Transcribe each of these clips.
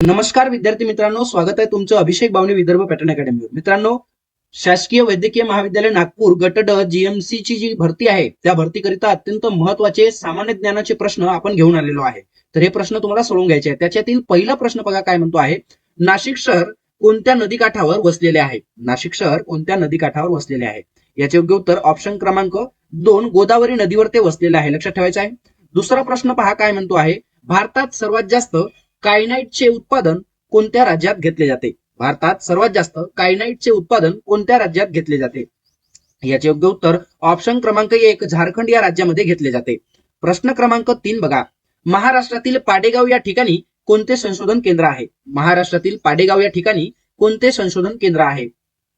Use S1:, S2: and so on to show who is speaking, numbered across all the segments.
S1: नमस्कार विद्यार्थी मित्रांनो स्वागत आहे तुमचं अभिषेक बावणे विदर्भ पॅटर्न अकॅडमीवर. मित्रांनो शासकीय वैद्यकीय महाविद्यालय नागपूर गट ड जीएमसी ची जी भरती आहे त्या भरतीकरिता अत्यंत महत्त्वाचे सामान्य ज्ञानाचे प्रश्न आपण घेऊन आलेलो आहे. तर हे प्रश्न तुम्हाला सोडवून घ्यायचे आहेत. त्याच्यातील पहिला प्रश्न बघा काय म्हणतो आहे. नाशिक शहर कोणत्या नदीकाठावर वसलेले आहे? नाशिक शहर कोणत्या नदीकाठावर वसलेले आहे? याचे योग्य उत्तर ऑप्शन क्रमांक दोन गोदावरी नदीवर ते वसलेले आहे. लक्षात ठेवायचं आहे. दुसरा प्रश्न पहा काय म्हणतो आहे. भारतात सर्वात जास्त कायनाईटचे उत्पादन कोणत्या राज्यात घेतले जाते? भारतात सर्वात जास्त कायनाईटचे उत्पादन कोणत्या राज्यात घेतले जाते? याचे योग्य उत्तर ऑप्शन क्रमांक एक झारखंड या राज्यामध्ये घेतले जाते. प्रश्न क्रमांक तीन बघा. महाराष्ट्रातील पाडेगाव या ठिकाणी कोणते संशोधन केंद्र आहे? महाराष्ट्रातील पाडेगाव या ठिकाणी कोणते संशोधन केंद्र आहे?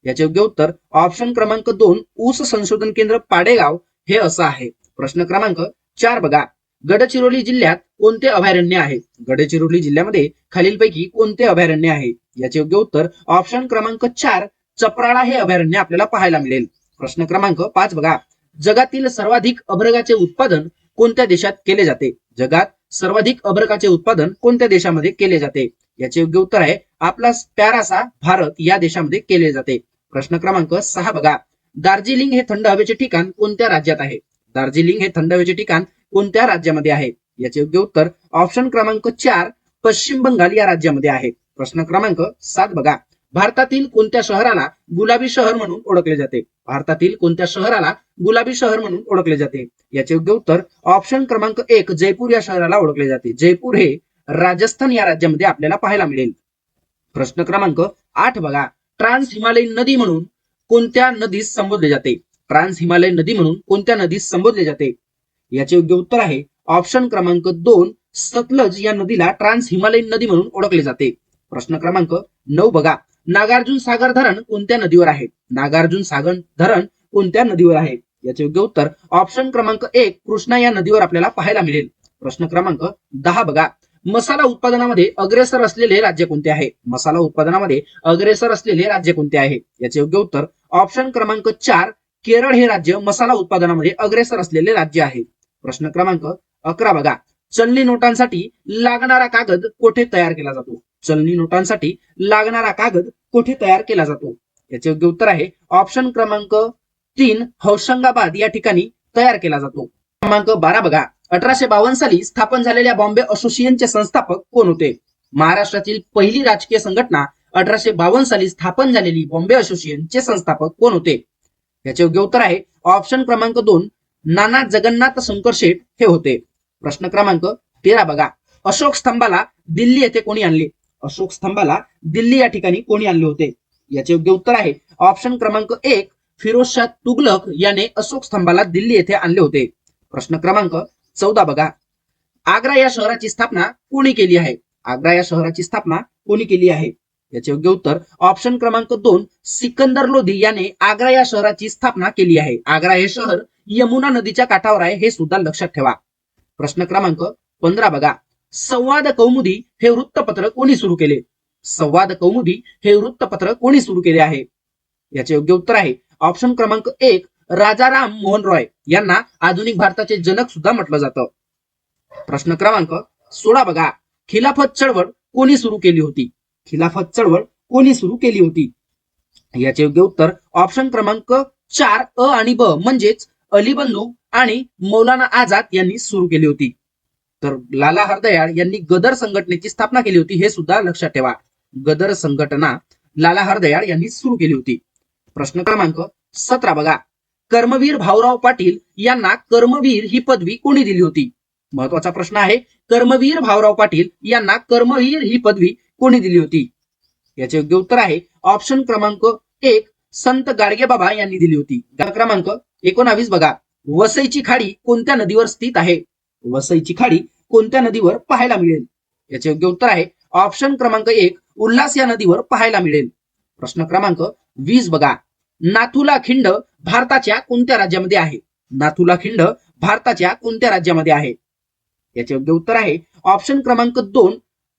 S1: याचे योग्य उत्तर ऑप्शन क्रमांक दोन ऊस संशोधन केंद्र पाडेगाव हे असं आहे. प्रश्न क्रमांक चार बघा. गडचिरोली जिल्ह्यात कोणते अभयारण्य आहे? गडचिरोली जिल्ह्यामध्ये खालीलपैकी कोणते अभयारण्य आहे? याचे योग्य उत्तर ऑप्शन क्रमांक चार चपराळा हे अभयारण्य आपल्याला पाहायला मिळेल. प्रश्न क्रमांक पाच बघा. जगातील सर्वाधिक अभ्रकाचे उत्पादन कोणत्या देशात केले जाते? जगात सर्वाधिक अभ्रकाचे उत्पादन कोणत्या देशामध्ये केले जाते? याचे योग्य उत्तर आहे आपला प्यारासा भारत या देशामध्ये केले जाते. प्रश्न क्रमांक सहा बघा. दार्जिलिंग हे थंड हवेचे ठिकाण कोणत्या राज्यात आहे? दार्जिलिंग हे थंड हवेचे ठिकाण कोणत्या राज्यामध्ये आहे? याचे योग्य उत्तर ऑप्शन क्रमांक चार पश्चिम बंगाल या राज्यामध्ये आहे. प्रश्न क्रमांक सात बघा. भारतातील कोणत्या शहराला गुलाबी शहर म्हणून ओळखले जाते? भारतातील कोणत्या शहराला गुलाबी शहर म्हणून ओळखले जाते? याचे योग्य उत्तर ऑप्शन क्रमांक एक जयपूर या शहराला ओळखले जाते. जयपूर हे राजस्थान या राज्यामध्ये आपल्याला पाहायला मिळेल. प्रश्न क्रमांक आठ बघा. ट्रान्स हिमालयीन नदी म्हणून कोणत्या नदीस संबोधले जाते? ट्रान्स हिमालयीन नदी म्हणून कोणत्या नदीस संबोधले जाते? याचे योग्य उत्तर आहे ऑप्शन क्रमांक दोन सतलज या नदीला ट्रान्स हिमालयीन नदी म्हणून ओळखले जाते. प्रश्न क्रमांक नऊ बघा. नागार्जुन सागर धरण कोणत्या नदीवर आहे? नागार्जुन सागर धरण कोणत्या नदीवर आहे? याचे योग्य उत्तर ऑप्शन क्रमांक एक कृष्णा या नदीवर आपल्याला पाहायला मिळेल. प्रश्न क्रमांक दहा बघा. मसाला उत्पादनामध्ये अग्रेसर असलेले राज्य कोणते आहे? मसाला उत्पादनामध्ये अग्रेसर असलेले राज्य कोणते आहे? याचे योग्य उत्तर ऑप्शन क्रमांक चार केरळ हे राज्य मसाला उत्पादनामध्ये अग्रेसर असलेले राज्य आहे. प्रश्न क्रमांक अकरा बघा. चलनी नोटांसाठी लागणारा कागद कोठे तयार केला जातो? चलनी नोटांसाठी लागणारा कागद कोठे तयार केला जातो? याचे योग्य उत्तर आहे ऑप्शन क्रमांक तीन हौशंगाबाद या ठिकाणी तयार केला जातो. क्रमांक बारा बघा. अठराशे बावन्न साली स्थापन झालेल्या बॉम्बे असोसिएशनचे संस्थापक कोण होते? महाराष्ट्रातील पहिली राजकीय संघटना अठराशे बावन्न साली स्थापन झालेली बॉम्बे असोसिएशनचे संस्थापक कोण होते? याचे योग्य उत्तर आहे ऑप्शन क्रमांक दोन नाना जगन्नाथ शंकर शेठ हे होते. प्रश्न क्रमांक तेरा बघा. अशोक स्तंभाला दिल्ली येथे कोणी आणले? अशोक स्तंभाला दिल्ली या ठिकाणी कोणी आणले होते? याचे योग्य उत्तर आहे. ऑप्शन क्रमांक एक फिरोजशाह तुगलक याने अशोक स्तंभाला दिल्ली येथे आणले होते. प्रश्न क्रमांक चौदा बघा. आग्रा या शहराची स्थापना कोणी केली आहे? आग्रा या शहराची स्थापना कोणी केली आहे? याचे योग्य उत्तर ऑप्शन क्रमांक दोन सिकंदर लोधी याने आग्रा या शहराची स्थापना केली आहे. आग्रा हे शहर यमुना नदीच्या काठावर आहे हे सुद्धा लक्षात ठेवा. प्रश्न क्रमांक पंधरा बघा. संवाद कौमुदी हे वृत्तपत्र कोणी सुरू केले? संवाद कौमुदी हे वृत्तपत्र कोणी सुरू केले आहे? याचे योग्य उत्तर आहे. ऑप्शन क्रमांक एक राजाराम मोहन रॉय. यांना आधुनिक भारताचे जनक सुद्धा म्हटलं जातं. प्रश्न क्रमांक सोळा बघा. खिलाफत चळवळ कोणी सुरू केली होती? खिलाफत चळवळ कोणी सुरू केली होती? याचे योग्य उत्तर ऑप्शन क्रमांक चार अ आणि ब म्हणजेच अली आणि मौलाना आझाद यांनी सुरू केली होती. तर लाला हरदयाळ यांनी गदर संघटनेची स्थापना केली होती हे सुद्धा लक्षात ठेवा. गदर संघटना लाला हरदयाळ यांनी सुरू केली होती. प्रश्न क्रमांक सतरा बघा. कर्मवीर भाऊराव पाटील यांना कर्मवीर ही पदवी कोणी दिली होती? महत्त्वाचा प्रश्न आहे कर्मवीर भाऊराव पाटील यांना कर्मवीर ही पदवी कोणी दिली होती? याचे योग्य उत्तर आहे ऑप्शन क्रमांक एक संत गाडगे बाबा यांनी दिली होती. क्रमांक एकोणावीस बघा. वसईची खाडी कोणत्या नदीवर स्थित आहे? वसईची खाडी कोणत्या नदीवर पाहायला मिळेल? याचे योग्य उत्तर आहे ऑप्शन क्रमांक एक उल्हास या नदीवर पाहायला मिळेल. प्रश्न क्रमांक वीस बघा. नाथुला खिंड भारताच्या कोणत्या राज्यामध्ये आहे? नाथुला खिंड भारताच्या कोणत्या राज्यामध्ये आहे? याचे योग्य उत्तर आहे ऑप्शन क्रमांक दोन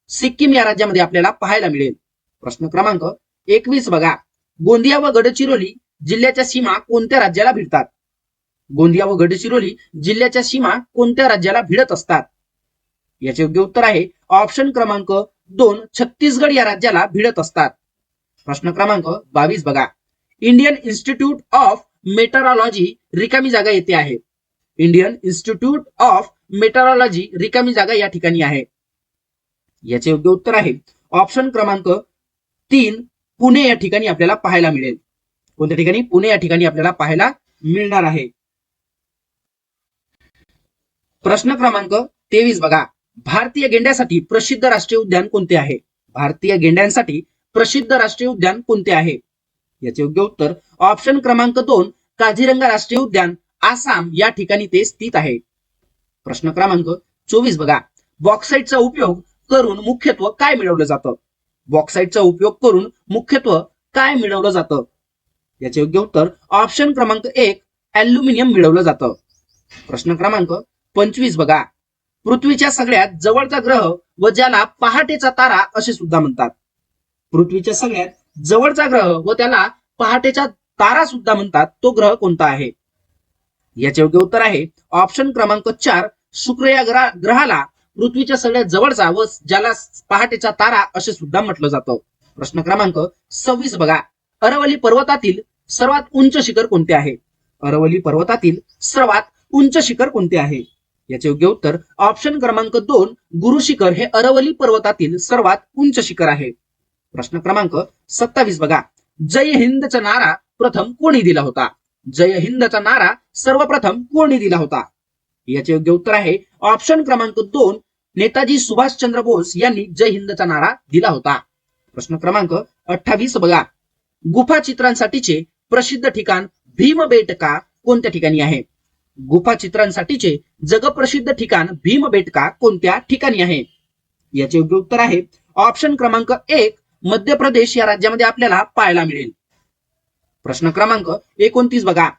S1: सिक्कीम या राज्यामध्ये आपल्याला पाहायला मिळेल. प्रश्न क्रमांक एकवीस बघा. गोंदिया व गडचिरोली जिल्ह्याच्या सीमा कोणत्या राज्याला भिडतात? गोंदिया व गडचिरोली जिल्ह्याच्या सीमा कोणत्या राज्याला भिडत असतात? याचे योग्य उत्तर आहे ऑप्शन क्रमांक दोन छत्तीसगड या राज्याला भिडत असतात. प्रश्न क्रमांक बावीस बघा. इंडियन इन्स्टिट्यूट ऑफ मेटरॉलॉजी रिकामी जागा येथे आहे. इंडियन इन्स्टिट्यूट ऑफ मेटरॉलॉजी रिकामी जागा या ठिकाणी आहे. याचे योग्य उत्तर आहे ऑप्शन क्रमांक तीन पुणे या ठिकाणी आपल्याला पाहायला मिळेल. कोणत्या ठिकाणी? पुणे या ठिकाणी आपल्याला पाहायला मिळणार आहे. प्रश्न क्रमांक तेवीस बघा. भारतीय गेंड्यासाठी प्रसिद्ध राष्ट्रीय उद्यान कोणते आहे? भारतीय गेंड्यांसाठी प्रसिद्ध राष्ट्रीय उद्यान कोणते आहे? याचे योग्य उत्तर ऑप्शन क्रमांक दोन काझीरंगा राष्ट्रीय उद्यान आसाम या ठिकाणी ते स्थित आहे. प्रश्न क्रमांक चोवीस बघा. बॉक्साईटचा उपयोग करून मुख्यत्व काय मिळवलं जातं? बॉक्साईटचा उपयोग करून मुख्यत्व काय मिळवलं जातं? याचे योग्य उत्तर ऑप्शन क्रमांक एक अल्युमिनियम मिळवलं जातं. प्रश्न क्रमांक पंचवीस बघा. पृथ्वीच्या सगळ्यात जवळचा ग्रह व ज्याला पहाटेचा तारा असे सुद्धा म्हणतात. पृथ्वीच्या सगळ्यात जवळचा ग्रह व त्याला पहाटेचा तारा सुद्धा म्हणतात. तो ग्रह कोणता आहे? याचे योग्य उत्तर आहे. ऑप्शन क्रमांक चार शुक्र या ग्रहा- ग्रहाला पृथ्वीच्या सगळ्यात जवळचा व ज्याला पहाटेचा तारा असे सुद्धा म्हटलं जातं. प्रश्न क्रमांक सव्वीस बघा. अरवली पर्वतातील सर्वात उंच शिखर कोणते आहे? अरवली पर्वतातील सर्वात उंच शिखर कोणते आहे? याचे योग्य उत्तर ऑप्शन क्रमांक दोन गुरु शिखर हे अरवली पर्वतातील सर्वात उंच शिखर आहे. प्रश्न क्रमांक सत्तावीस बघा. जय हिंदचा नारा प्रथम कोणी दिला होता? जय हिंदचा नारा सर्वप्रथम कोणी दिला होता? याचे योग्य उत्तर आहे ऑप्शन क्रमांक दोन नेताजी सुभाषचंद्र बोस यांनी जय हिंदचा नारा दिला होता. प्रश्न क्रमांक अठ्ठावीस बघा. गुफा चित्रांसाठीचे प्रसिद्ध ठिकाण भीमबेटका कोणत्या ठिकाणी आहे? गुफा चित्रांसाठीचे जगप्रसिद्ध ठिकाण भीमबेटका कोणत्या ठिकाणी आहे? याचे योग्य उत्तर आहे ऑप्शन क्रमांक एक मध्य प्रदेश या राज्यामध्ये आपल्याला पाहायला मिळेल. प्रश्न क्रमांक एकोणतीस बघा.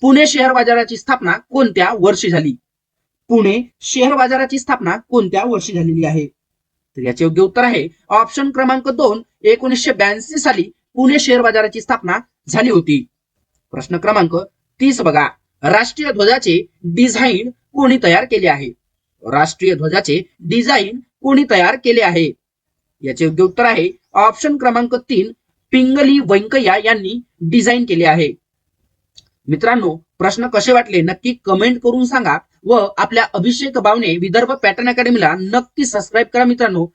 S1: पुणे शहर बाजाराची स्थापना कोणत्या वर्षी झाली? पुणे शेअर बाजाराची स्थापना कोणत्या वर्षी झालेली आहे? तर याचे योग्य उत्तर आहे ऑप्शन क्रमांक दोन एकोणीसशे ब्याऐंशी साली पुणे शेअर बाजाराची स्थापना झाली होती. प्रश्न क्रमांक तीस बघा. राष्ट्रीय ध्वजाचे डिझाईन कोणी तयार केले आहे? राष्ट्रीय ध्वजाचे डिझाईन कोणी तयार केले आहे? याचे योग्य उत्तर आहे ऑप्शन क्रमांक तीन पिंगली व्यंकय्या यांनी डिझाईन केले आहे. मित्रांनो प्रश्न कसे वाटले? नक्की कमेंट करून सांगा व आपल्या अभिषेक बावने विदर्भ पॅटर्न अकॅडमीला नक्की सबस्क्राईब करा मित्रांनो.